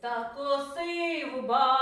та косив ба.